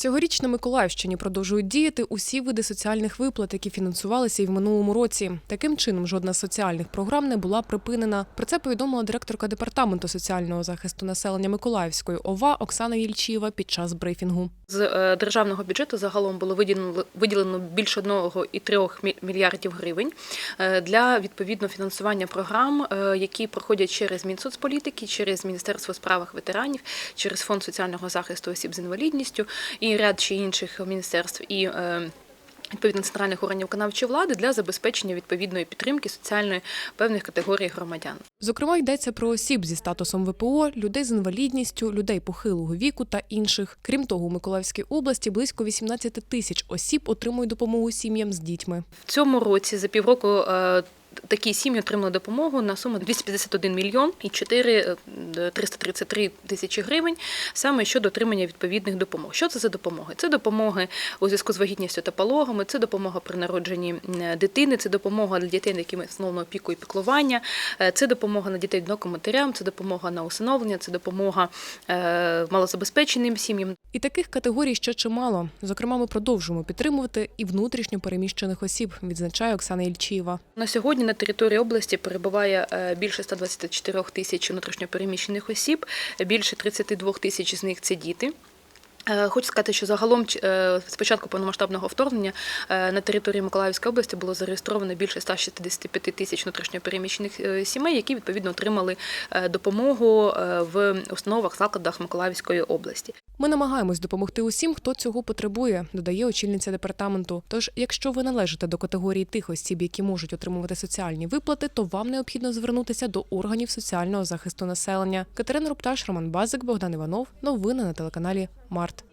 Цьогоріч на Миколаївщині продовжують діяти усі види соціальних виплат, які фінансувалися і в минулому році. Таким чином, жодна з соціальних програм не була припинена. Про це повідомила директорка департаменту соціального захисту населення Миколаївської ОВА Оксана Єльчієва під час брифінгу. З е, державного бюджету загалом було виділено виділено більше 1,3 мільярдів гривень е, для відповідно фінансування програм, е, які проходять через Мінсоцполітики, через Міністерство справах ветеранів, через фонд соціального захисту осіб з інвалідністю і ряд ще інших міністерств і. е, Відповідно центральних органів виконавчої влади для забезпечення відповідної підтримки соціальної певних категорій громадян. Зокрема, йдеться про осіб зі статусом ВПО, людей з інвалідністю, людей похилого віку та інших. Крім того, у Миколаївській області близько 18 тисяч осіб отримують допомогу сім'ям з дітьми. В цьому році за півроку е, такі сім'ї отримали допомогу на суму 251 мільйон і 4 е, 333 тисячі гривень саме щодо отримання відповідних допомог. Що це за допомоги? Це допомоги у зв'язку з вагітністю та пологами, це допомога при народженні е, дитини, це допомога для дітей, над якими встановлено опіку і піклування, е, це допомога на дітей одиноким матерям, це допомога на усиновлення, це допомога е, малозабезпеченим сім'ям. І таких категорій ще чимало. Зокрема, ми продовжуємо підтримувати і внутрішньо переміщених осіб, відзначає Оксана Ільчієва. На сьогодні на території області перебуває е, більше 124 тисяч внутрішньопереміщених осіб, більше 32 тисяч з них це діти. Е, Хочу сказати, що загалом е, з початку повномасштабного вторгнення на території Миколаївської області було зареєстровано більше 165 тисяч внутрішньопереміщених сімей, які відповідно отримали допомогу в установах закладах Миколаївської області. Ми намагаємось допомогти усім, хто цього потребує, додає очільниця департаменту. Тож, якщо ви належите до категорії тих осіб, які можуть отримувати соціальні виплати, то вам необхідно звернутися до органів соціального захисту населення. Катерина Рупташ, Роман Базик, Богдан Іванов. Новини на телеканалі Март.